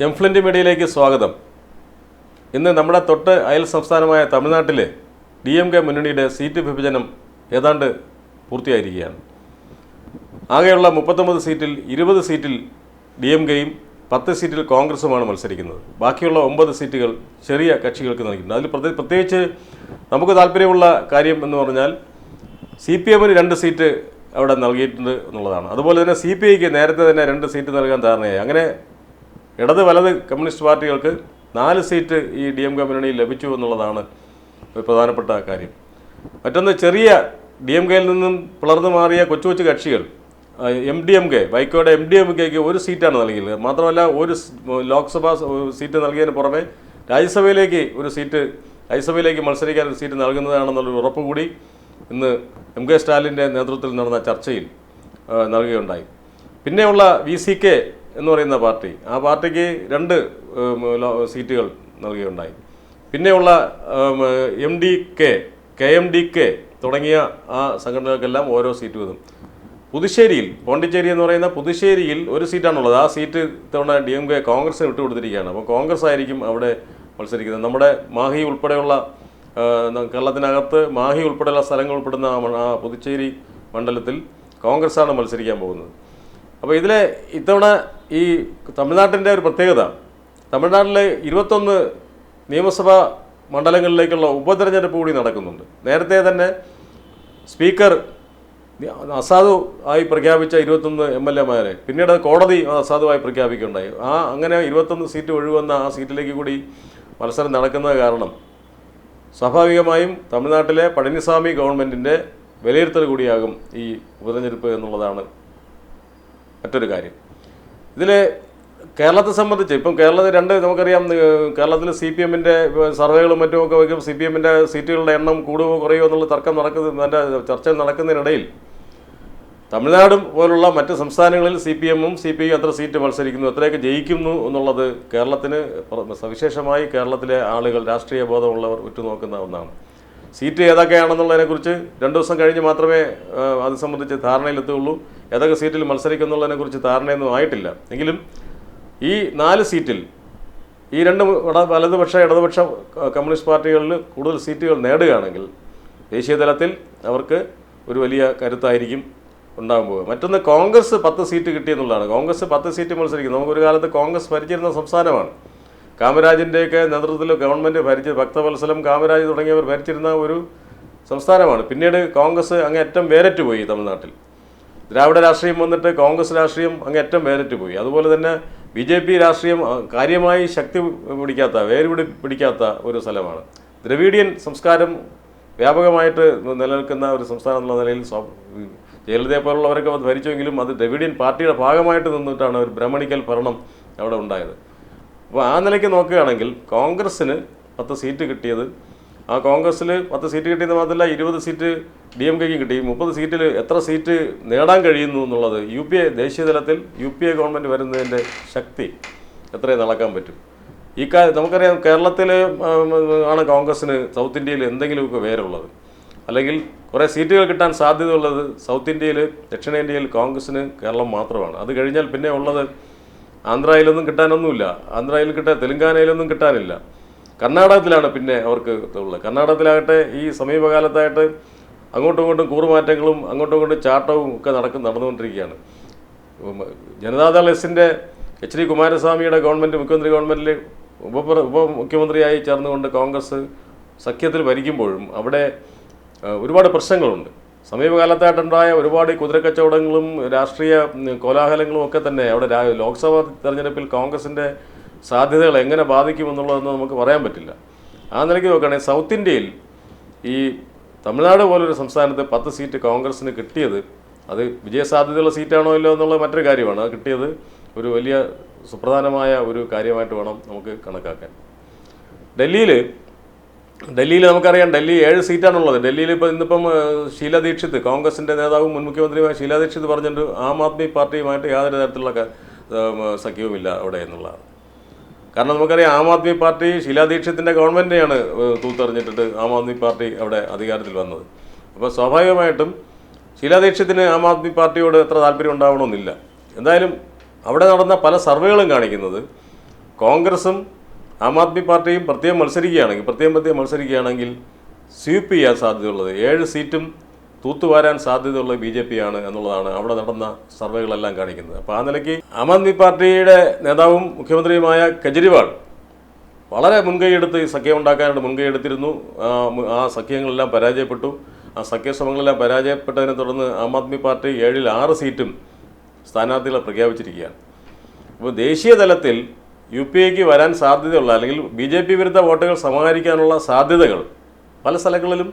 എംഫ്ലിന്റ് മീഡിയയിലേക്ക് സ്വാഗതം. ഇന്ന് നമ്മുടെ തൊട്ട് അയൽ സംസ്ഥാനമായ തമിഴ്നാട്ടിൽ ഡി എം കെ മുന്നണിയുടെ സീറ്റ് വിഭജനം ഏതാണ്ട് പൂർത്തിയായിരിക്കുകയാണ്. ആകെയുള്ള മുപ്പത്തൊമ്പത് സീറ്റിൽ ഇരുപത് സീറ്റിൽ ഡി എം കെയും പത്ത് സീറ്റിൽ കോൺഗ്രസുമാണ് മത്സരിക്കുന്നത്. ബാക്കിയുള്ള ഒമ്പത് സീറ്റുകൾ ചെറിയ കക്ഷികൾക്ക് നൽകിയിട്ടുണ്ട്. അതിൽ പ്രത്യേക പ്രത്യേകിച്ച് നമുക്ക് താല്പര്യമുള്ള കാര്യം എന്ന് പറഞ്ഞാൽ സി പി എമ്മിന് രണ്ട് സീറ്റ് അവിടെ നൽകിയിട്ടുണ്ട് എന്നുള്ളതാണ്. അതുപോലെ തന്നെ സി പി ഐക്ക് നേരത്തെ തന്നെ രണ്ട് സീറ്റ് നൽകാൻ ധാരണയായി. അങ്ങനെ ഇടത് വലത് കമ്മ്യൂണിസ്റ്റ് പാർട്ടികൾക്ക് നാല് സീറ്റ് ഈ ഡി എം കെ മുന്നണിയിൽ ലഭിച്ചു എന്നുള്ളതാണ് പ്രധാനപ്പെട്ട കാര്യം. മറ്റൊന്ന് ചെറിയ ഡി എം കെയിൽ നിന്നും പിളർന്നു മാറിയ കൊച്ചു കൊച്ചു കക്ഷികൾ എം ഡി എം കെ വൈക്കോയുടെ എം ഡി എം കെക്ക് ഒരു സീറ്റാണ് നൽകിയത് മാത്രമല്ല ഒരു ലോക്സഭാ സീറ്റ് നൽകിയതിന് പുറമെ രാജ്യസഭയിലേക്ക് ഒരു സീറ്റ് രാജ്യസഭയിലേക്ക് മത്സരിക്കാൻ ഒരു സീറ്റ് നൽകുന്നതാണെന്നുള്ളൊരു ഉറപ്പ് കൂടി ഇന്ന് എം കെ സ്റ്റാലിന്റെ നേതൃത്വത്തിൽ നടന്ന ചർച്ചയിൽ നൽകുകയുണ്ടായി. പിന്നെയുള്ള വി സി കെ എന്ന് പറയുന്ന പാർട്ടി. ആ പാർട്ടിക്ക് രണ്ട് സീറ്റുകൾ നൽകുകയുണ്ടായി പിന്നെയുള്ള M D K K M D K തുടങ്ങിയ ആ സംഘടനകൾക്കെല്ലാം ഓരോ സീറ്റ് വീതം. പുതുശ്ശേരിയിൽ പോണ്ടിച്ചേരി എന്ന് പറയുന്ന പുതുശ്ശേരിയിൽ ഒരു സീറ്റാണുള്ളത്. ആ സീറ്റ് ഇത്തവണ ഡി എം കെ കോൺഗ്രസിന് വിട്ടുകൊടുത്തിരിക്കുകയാണ്. അപ്പോൾ കോൺഗ്രസ് ആയിരിക്കും അവിടെ മത്സരിക്കുന്നത്. നമ്മുടെ മാഹി ഉൾപ്പെടെയുള്ള കേരളത്തിനകത്ത് മാഹി ഉൾപ്പെടെയുള്ള സ്ഥലങ്ങൾ ഉൾപ്പെടുന്ന ആ പുതുച്ചേരി മണ്ഡലത്തിൽ കോൺഗ്രസ്സാണ് മത്സരിക്കാൻ പോകുന്നത്. അപ്പോൾ ഇതിലെ ഇത്തവണ ഈ തമിഴ്നാട്ടിന്റെ ഒരു പ്രത്യേകത. തമിഴ്നാട്ടിലെ ഇരുപത്തൊന്ന് നിയമസഭാ മണ്ഡലങ്ങളിലേക്കുള്ള ഉപതെരഞ്ഞെടുപ്പ് കൂടി നടക്കുന്നുണ്ട്. നേരത്തെ തന്നെ സ്പീക്കർ അസാധു ആയി പ്രഖ്യാപിച്ച ഇരുപത്തൊന്ന് എം എൽ എമാരെ പിന്നീട് കോടതി അസാധുവായി പ്രഖ്യാപിക്കുകയുണ്ടായി. ആ അങ്ങനെ ഇരുപത്തൊന്ന് സീറ്റ് ഒഴിവെന്ന ആ സീറ്റിലേക്ക് കൂടി മത്സരം നടക്കുന്നത് കാരണം സ്വാഭാവികമായും തമിഴ്നാട്ടിലെ പഴനിസ്വാമി ഗവൺമെന്റിന്റെ വിലയിരുത്തൽ കൂടിയാകും ഈ ഉപതെരഞ്ഞെടുപ്പ് എന്നുള്ളതാണ് മറ്റൊരു കാര്യം. ഇതിൽ കേരളത്തെ സംബന്ധിച്ച് ഇപ്പം കേരളത്തിൽ രണ്ട് നമുക്കറിയാം കേരളത്തിൽ സി പി എമ്മിന്റെ സർവേകളും മറ്റുമൊക്കെ വയ്ക്കും സി പി എമ്മിന്റെ സീറ്റുകളുടെ എണ്ണം കൂടുകയോ കുറയുമോ എന്നുള്ള തർക്കം നടക്കുന്ന ചർച്ച നടക്കുന്നതിനിടയിൽ തമിഴ്നാടും പോലുള്ള മറ്റ് സംസ്ഥാനങ്ങളിൽ സി പി എമ്മും സി പി ഐ എത്ര സീറ്റ് മത്സരിക്കുന്നു എത്രയൊക്കെ ജയിക്കുന്നു എന്നുള്ളത് കേരളത്തിന് സവിശേഷമായി കേരളത്തിലെ ആളുകൾ രാഷ്ട്രീയ ബോധമുള്ളവർ ഉറ്റുനോക്കുന്ന ഒന്നാണ്. സീറ്റ് ഏതൊക്കെയാണെന്നുള്ളതിനെക്കുറിച്ച് രണ്ട് ദിവസം കഴിഞ്ഞ് മാത്രമേ അത് സംബന്ധിച്ച് ധാരണയിലെത്തുകയുള്ളൂ ഏതൊക്കെ സീറ്റിൽ മത്സരിക്കുന്നുള്ളതിനെക്കുറിച്ച് ധാരണയൊന്നും ആയിട്ടില്ല. എങ്കിലും ഈ നാല് സീറ്റിൽ ഈ രണ്ട് വലതുപക്ഷ ഇടതുപക്ഷ കമ്മ്യൂണിസ്റ്റ് പാർട്ടികളിൽ കൂടുതൽ സീറ്റുകൾ നേടുകയാണെങ്കിൽ ദേശീയ തലത്തിൽ അവർക്ക് ഒരു വലിയ കരുത്തായിരിക്കും ഉണ്ടാകാൻ പോകുക. മറ്റൊന്ന് കോൺഗ്രസ് പത്ത് സീറ്റ് കിട്ടിയെന്നുള്ളതാണ്. കോൺഗ്രസ് പത്ത് സീറ്റ് മത്സരിക്കും നമുക്കൊരു കാലത്ത് കോൺഗ്രസ് ഭരിച്ചിരുന്ന സംസ്ഥാനമാണ്. കാമരാജിന്റെയൊക്കെ നേതൃത്വത്തിൽ ഗവൺമെന്റ് ഭരിച്ച് ഭക്തവത്സലം കാമരാജ് തുടങ്ങിയവർ ഭരിച്ചിരുന്ന ഒരു സംസ്ഥാനമാണ്. പിന്നീട് കോൺഗ്രസ് അങ്ങേറ്റം വേരറ്റ് പോയി തമിഴ്നാട്ടിൽ. ദ്രാവിഡ രാഷ്ട്രീയം വന്നിട്ട് കോൺഗ്രസ് രാഷ്ട്രീയം അങ്ങേറ്റം വേരറ്റ് പോയി അതുപോലെ തന്നെ ബി ജെ പി രാഷ്ട്രീയം കാര്യമായി ശക്തി പിടിക്കാത്ത വേരുപിടി പിടിക്കാത്ത ഒരു സ്ഥലമാണ്. ദ്രവീഡിയൻ സംസ്കാരം വ്യാപകമായിട്ട് നിലനിൽക്കുന്ന ഒരു സംസ്ഥാനം എന്നുള്ള നിലയിൽ ജയലളിതയെ പോലുള്ളവരൊക്കെ അത് ഭരിച്ചുവെങ്കിലും അത് ദ്രവീഡിയൻ പാർട്ടിയുടെ ഭാഗമായിട്ട് നിന്നിട്ടാണ് ഒരു ബ്രഹ്മണിക്കൽ ഭരണം അവിടെ ഉണ്ടായത്. അപ്പോൾ ആ നിലയ്ക്ക് നോക്കുകയാണെങ്കിൽ കോൺഗ്രസ്സിന് പത്ത് സീറ്റ് കിട്ടിയത്. ആ കോൺഗ്രസ്സിൽ പത്ത് സീറ്റ് കിട്ടിയത് മാത്രമല്ല ഇരുപത് സീറ്റ് ഡി എം കെക്കും കിട്ടി. മുപ്പത് സീറ്റിൽ എത്ര സീറ്റ് നേടാൻ കഴിയുന്നു എന്നുള്ളത് യു പി എ ദേശീയ തലത്തിൽ യു പി എ ഗവൺമെന്റ് വരുന്നതിന്റെ ശക്തി എത്രയും നടക്കാൻ പറ്റും. ഈ കാര്യം നമുക്കറിയാം കേരളത്തിൽ ആണ് കോൺഗ്രസ്സിന് സൗത്ത് ഇന്ത്യയിൽ എന്തെങ്കിലുമൊക്കെ വേരുള്ളത്. അല്ലെങ്കിൽ കുറേ സീറ്റുകൾ കിട്ടാൻ സാധ്യതയുള്ളത് സൗത്ത് ഇന്ത്യയിൽ ദക്ഷിണേന്ത്യയിൽ കോൺഗ്രസ്സിന് കേരളം മാത്രമാണ്. അത് കഴിഞ്ഞാൽ പിന്നെ ഉള്ളത് ആന്ധ്രയിലൊന്നും കിട്ടാനൊന്നുമില്ല. ആന്ധ്രയിൽ കിട്ടാൻ തെലുങ്കാനയിലൊന്നും കിട്ടാനില്ല. കർണാടകത്തിലാണ് പിന്നെ അവർക്ക് ഉള്ളത്. കർണാടകത്തിലാകട്ടെ ഈ സമീപകാലത്തായിട്ട് അങ്ങോട്ടും ഇങ്ങോട്ടും കൂറുമാറ്റങ്ങളും അങ്ങോട്ടും ഇങ്ങോട്ടും ചാട്ടവും ഒക്കെ നടക്കും നടന്നുകൊണ്ടിരിക്കുകയാണ്. ജനതാദൾ എസിന്റെ എച്ച് ഡി കുമാരസ്വാമിയുടെ ഗവൺമെന്റ് മുഖ്യമന്ത്രി ഗവൺമെന്റിൽ ഉപ ഉപമുഖ്യമന്ത്രിയായി ചേർന്നുകൊണ്ട് കോൺഗ്രസ് സഖ്യത്തിൽ ഭരിക്കുമ്പോഴും അവിടെ ഒരുപാട് പ്രശ്നങ്ങളുണ്ട്. സമീപകാലത്തായിട്ടുണ്ടായ ഒരുപാട് കുതിരക്കച്ചവടങ്ങളും രാഷ്ട്രീയ കോലാഹലങ്ങളും ഒക്കെ തന്നെ അവിടെ ലോക്സഭാ തെരഞ്ഞെടുപ്പിൽ കോൺഗ്രസിന്റെ സാധ്യതകൾ എങ്ങനെ ബാധിക്കുമെന്നുള്ളതെന്ന് നമുക്ക് പറയാൻ പറ്റില്ല. ആ നിലയ്ക്ക് നോക്കുകയാണെങ്കിൽ സൗത്ത് ഇന്ത്യയിൽ ഈ തമിഴ്നാട് പോലൊരു സംസ്ഥാനത്ത് പത്ത് സീറ്റ് കോൺഗ്രസിന് കിട്ടിയത് അത് വിജയസാധ്യതയുള്ള സീറ്റാണോ ഇല്ലോ എന്നുള്ള മറ്റൊരു കാര്യമാണ്. അത് കിട്ടിയത് ഒരു വലിയ സുപ്രധാനമായ ഒരു കാര്യമായിട്ട് വേണം നമുക്ക് കണക്കാക്കാൻ. ഡൽഹിയിൽ ഡൽഹിയിൽ നമുക്കറിയാം ഡൽഹി ഏഴ് സീറ്റാണുള്ളത്. ഡൽഹിയിൽ ഇപ്പോൾ ഇന്നിപ്പം ഷീല ദീക്ഷിത് കോൺഗ്രസിന്റെ നേതാവും മുൻ മുഖ്യമന്ത്രിയുമായ ഷീല ദീക്ഷിത് പറഞ്ഞിട്ടുണ്ട് ആം ആദ്മി പാർട്ടിയുമായിട്ട് യാതൊരു തരത്തിലുള്ള സഖ്യവുമില്ല അവിടെ എന്നുള്ളതാണ്. കാരണം നമുക്കറിയാം ആം ആദ്മി പാർട്ടി ഷീല ദീക്ഷിത്തിന്റെ ഗവൺമെന്റിനെയാണ് തൂത്തെറിഞ്ഞിട്ടിട്ട് ആം ആദ്മി പാർട്ടി അവിടെ അധികാരത്തിൽ വന്നത്. അപ്പോൾ സ്വാഭാവികമായിട്ടും ഷീല ദീക്ഷിത്തിന് ആം ആദ്മി പാർട്ടിയോട് എത്ര താല്പര്യം ഉണ്ടാവണമെന്നില്ല. എന്തായാലും അവിടെ നടന്ന പല സർവേകളും കാണിക്കുന്നത് കോൺഗ്രസും ആം ആദ്മി പാർട്ടിയും പ്രത്യേകം മത്സരിക്കുകയാണെങ്കിൽ പ്രത്യേകം പ്രത്യേകം മത്സരിക്കുകയാണെങ്കിൽ സ്വീപ്പ് ചെയ്യാൻ സാധ്യതയുള്ളത്. ഏഴ് സീറ്റും തൂത്തുവാരാൻ സാധ്യതയുള്ളത് ബി ജെ പി ആണ് എന്നുള്ളതാണ് അവിടെ നടന്ന സർവേകളെല്ലാം കാണിക്കുന്നത്. അപ്പോൾ ആ നിലയ്ക്ക് ആം ആദ്മി പാർട്ടിയുടെ നേതാവും മുഖ്യമന്ത്രിയുമായ കെജ്രിവാൾ വളരെ മുൻകൈയെടുത്ത് ഈ സഖ്യം ഉണ്ടാക്കാനായിട്ട് മുൻകൈ എടുത്തിരുന്നു ആ മു- ആ സഖ്യങ്ങളെല്ലാം പരാജയപ്പെട്ടു. ആ സഖ്യശ്രമങ്ങളെല്ലാം പരാജയപ്പെട്ടതിനെ തുടർന്ന് ആം ആദ്മി പാർട്ടി ഏഴിൽ ആറ് സീറ്റും സ്ഥാനാർത്ഥികളെ പ്രഖ്യാപിച്ചിരിക്കുകയാണ്. അപ്പോൾ ദേശീയ തലത്തിൽ യു പി എക്ക് വരാൻ സാധ്യതയുള്ള അല്ലെങ്കിൽ ബി ജെ പി വിരുദ്ധ വോട്ടുകൾ സമാഹരിക്കാനുള്ള സാധ്യതകൾ പല സ്ഥലങ്ങളിലും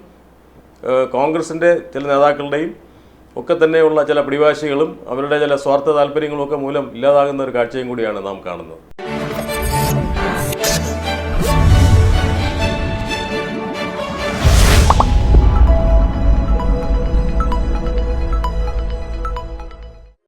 കോൺഗ്രസിന്റെ ചില നേതാക്കളുടെയും ഒക്കെ തന്നെയുള്ള ചില പിടിവാശികളും അവരുടെ ചില സ്വാർത്ഥ താല്പര്യങ്ങളും ഒക്കെ മൂലം ഇല്ലാതാകുന്ന ഒരു കാഴ്ചയും കൂടിയാണ് നാം കാണുന്നത്.